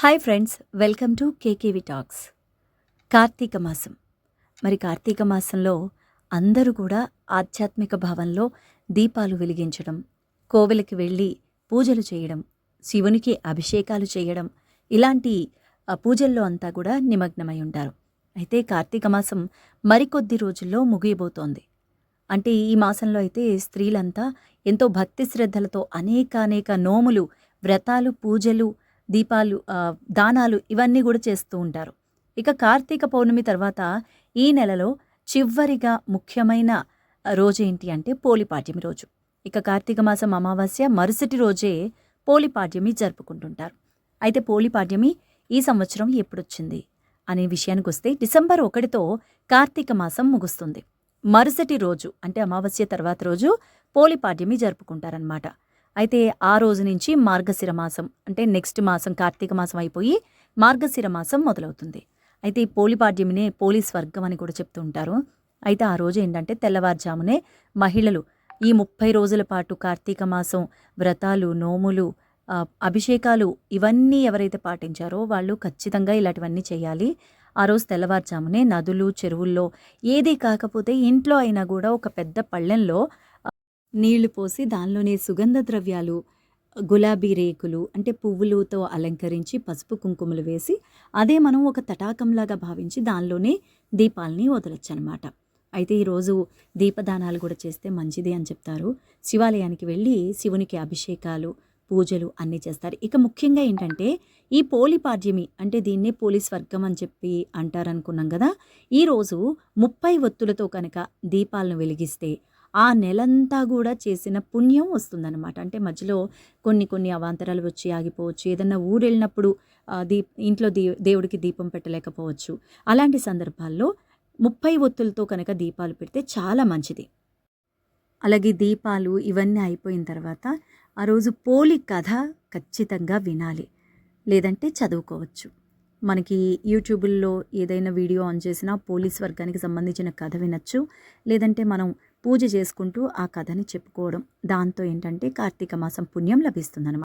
Hi friends welcome to KKV talks Karthika మాసం. మరి కార్తీక మాసంలో అందరూ కూడా ఆధ్యాత్మిక భావంలో దీపాలు వెలిగించడం కోవెలకి వెళ్ళి పూజలు చేయడం శివునికి అభిషేకాలు చేయడం ఇలాంటి పూజల్లో అంతా కూడా నిమగ్నమై ఉంటారు. అయితే కార్తీక మాసం మరికొద్ది రోజుల్లో ముగియబోతోంది. అంటే ఈ మాసంలో అయితే స్త్రీలంతా ఎంతో భక్తి శ్రద్ధలతో అనేక అనేక నోములు వ్రతాలు పూజలు దీపాలు దానాలు ఇవన్నీ కూడా చేస్తూ ఉంటారు. ఇక కార్తీక పౌర్ణమి తర్వాత ఈ నెలలో చివరిగా ముఖ్యమైన రోజు ఏంటి అంటే పోలిపాడ్యమి రోజు. ఇక కార్తీక మాసం అమావాస్య మరుసటి రోజే పోలిపాడ్యమి జరుపుకుంటుంటారు. అయితే పోలిపాడ్యమి ఈ సంవత్సరం ఎప్పుడొచ్చింది అనే విషయానికి వస్తే డిసెంబర్ ఒకటితో కార్తీక మాసం ముగుస్తుంది. మరుసటి రోజు అంటే అమావాస్య తర్వాత రోజు పోలిపాడ్యమి జరుపుకుంటారనమాట అయితే ఆ రోజు నుంచి మార్గశిర మాసం అంటే నెక్స్ట్ మాసం కార్తీక మాసం అయిపోయి మార్గశిర మాసం మొదలవుతుంది. అయితే ఈ పోలిపాడ్యమినే పోలీస్ వర్గం అని కూడా చెప్తూ ఉంటారు. అయితే ఆ రోజు ఏంటంటే తెల్లవారుజామునే మహిళలు ఈ ముప్పై రోజుల పాటు కార్తీక మాసం వ్రతాలు నోములు అభిషేకాలు ఇవన్నీ ఎవరైతే పాటించారో వాళ్ళు ఖచ్చితంగా ఇలాంటివన్నీ చేయాలి. ఆ రోజు తెల్లవారుజామునే నదులు చెరువుల్లో ఏది కాకపోతే ఇంట్లో అయినా కూడా ఒక పెద్ద పళ్ళెంలో నీళ్ళు పోసి దానిలోనే సుగంధ ద్రవ్యాలు గులాబీ రేకులు అంటే పువ్వులతో అలంకరించి పసుపు కుంకుమలు వేసి అదే మనం ఒక తటాకంలాగా భావించి దానిలోనే దీపాలని వదలొచ్చు అనమాట అయితే ఈరోజు దీపదానాలు కూడా చేస్తే మంచిది అని చెప్తారు. శివాలయానికి వెళ్ళి శివునికి అభిషేకాలు పూజలు అన్నీ చేస్తారు. ఇక ముఖ్యంగా ఏంటంటే ఈ పోలిపాడ్యమి అంటే దీన్నే పోలీస్ వర్గం అని చెప్పి అంటారనుకున్నాం కదా. ఈరోజు ముప్పై ఒత్తులతో కనుక దీపాలను వెలిగిస్తే ఆ నెలంతా కూడా చేసిన పుణ్యం వస్తుందన్నమాట. అంటే మధ్యలో కొన్ని కొన్ని అవాంతరాలు వచ్చి ఆగిపోవచ్చు. ఏదన్నా ఊరు వెళ్ళినప్పుడు దీప్ ఇంట్లో దీ దేవుడికి దీపం పెట్టలేకపోవచ్చు. అలాంటి సందర్భాల్లో ముప్పై ఒత్తులతో కనుక దీపాలు పెడితే చాలా మంచిది. అలాగే దీపాలు ఇవన్నీ అయిపోయిన తర్వాత ఆ రోజు పోలి కథ ఖచ్చితంగా వినాలి. లేదంటే చదువుకోవచ్చు. మనకి యూట్యూబుల్లో ఏదైనా వీడియో ఆన్ చేసినా పోలీస్ వర్గానికి సంబంధించిన కథ వినొచ్చు. లేదంటే మనం పూజ చేసుకుంటూ ఆ కథని చెప్పుకోవడం దాంతో ఏంటంటే కార్తీక మాసం పుణ్యం లభిస్తుందన్నమాట